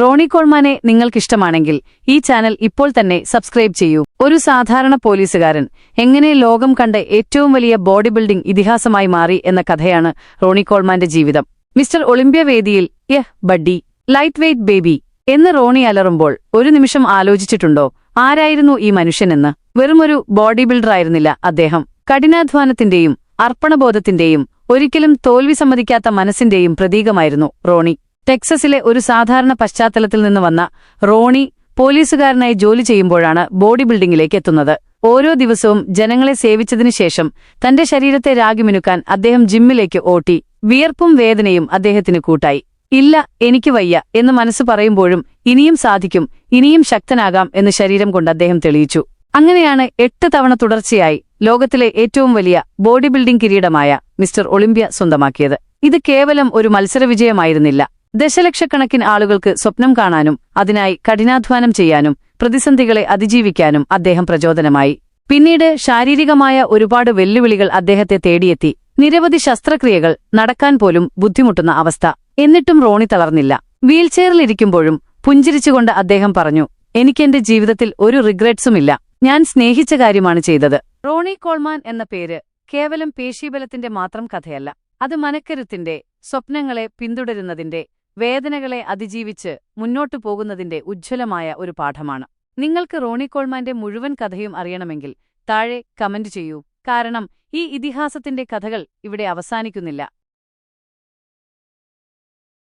റോണി കോൾമാനെ നിങ്ങൾക്കിഷ്ടമാണെങ്കിൽ ഈ ചാനൽ ഇപ്പോൾ തന്നെ സബ്സ്ക്രൈബ് ചെയ്യൂ. ഒരു സാധാരണ പോലീസുകാരൻ എങ്ങനെ ലോകം കണ്ട ഏറ്റവും വലിയ ബോഡി ബിൽഡിംഗ് ഇതിഹാസമായി മാറി എന്ന കഥയാണ് റോണി കോൾമാന്റെ ജീവിതം. മിസ്റ്റർ ഒളിമ്പ്യ വേദിയിൽ yeah buddy light weight baby എന്ന് റോണി അലറുമ്പോൾ ഒരു നിമിഷം ആലോചിച്ചിട്ടുണ്ടോ? ആരായിരുന്നു ഈ മനുഷ്യനെന്ന്? വെറുമൊരു ബോഡി ബിൽഡറായിരുന്നില്ല അദ്ദേഹം. കഠിനാധ്വാനത്തിന്റെയും അർപ്പണബോധത്തിന്റെയും ഒരിക്കലും തോൽവി സമ്മതിക്കാത്ത മനസ്സിന്റെയും പ്രതീകമായിരുന്നു റോണി. ടെക്സസിലെ ഒരു സാധാരണ പശ്ചാത്തലത്തിൽ നിന്ന് വന്ന റോണി പോലീസുകാരനായി ജോലി ചെയ്യുമ്പോഴാണ് ബോഡി ബിൽഡിംഗിലേക്ക് എത്തുന്നത്. ഓരോ ദിവസവും ജനങ്ങളെ സേവിച്ചതിനു ശേഷം തന്റെ ശരീരത്തെ രാഗിമിനുക്കാൻ അദ്ദേഹം ജിമ്മിലേക്ക് ഓട്ടി. വിയർപ്പും വേദനയും അദ്ദേഹത്തിന് കൂട്ടായി. ഇല്ല എനിക്ക് വയ്യ എന്ന് മനസ്സ് പറയുമ്പോഴും ഇനിയും സാധിക്കും ഇനിയും ശക്തനാകാം എന്ന് ശരീരം കൊണ്ട് അദ്ദേഹം തെളിയിച്ചു. അങ്ങനെയാണ് എട്ട് തവണ തുടർച്ചയായി ലോകത്തിലെ ഏറ്റവും വലിയ ബോഡി ബിൽഡിംഗ് കിരീടമായ മിസ്റ്റർ ഒളിമ്പ്യ സ്വന്തമാക്കിയത്. ഇത് കേവലം ഒരു മത്സരവിജയമായിരുന്നില്ല. ദശലക്ഷക്കണക്കിന് ആളുകൾക്ക് സ്വപ്നം കാണാനും അതിനായി കഠിനാധ്വാനം ചെയ്യാനും പ്രതിസന്ധികളെ അതിജീവിക്കാനും അദ്ദേഹം പ്രചോദനമായി. പിന്നീട് ശാരീരികമായ ഒരുപാട് വെല്ലുവിളികൾ അദ്ദേഹത്തെ തേടിയെത്തി. നിരവധി ശസ്ത്രക്രിയകൾ നടക്കാൻ പോലും ബുദ്ധിമുട്ടുന്ന അവസ്ഥ. എന്നിട്ടും റോണി തളർന്നില്ല. വീൽചെയറിലിരിക്കുമ്പോഴും പുഞ്ചിരിച്ചുകൊണ്ട് അദ്ദേഹം പറഞ്ഞു എനിക്കെന്റെ ജീവിതത്തിൽ ഒരു റിഗ്രറ്റ്സുമില്ല. ഞാൻ സ്നേഹിച്ച കാര്യമാണ് ചെയ്തത്. റോണി കോൾമാൻ എന്ന പേര് കേവലം പേശീബലത്തിന്റെ മാത്രം കഥയല്ല. അത് മനക്കരുത്തിന്റെ സ്വപ്നങ്ങളെ പിന്തുടരുന്നതിന്റെ വേദനകളെ അതിജീവിച്ച് മുന്നോട്ടു പോകുന്നതിന്റെ ഉജ്ജ്വലമായ ഒരു പാഠമാണ്. നിങ്ങൾക്ക് റോണി കോൾമാന്റെ മുഴുവൻ കഥയും അറിയണമെങ്കിൽ താഴെ കമന്റ് ചെയ്യൂ. കാരണം ഈ ഇതിഹാസത്തിന്റെ കഥകൾ ഇവിടെ അവസാനിക്കുന്നില്ല.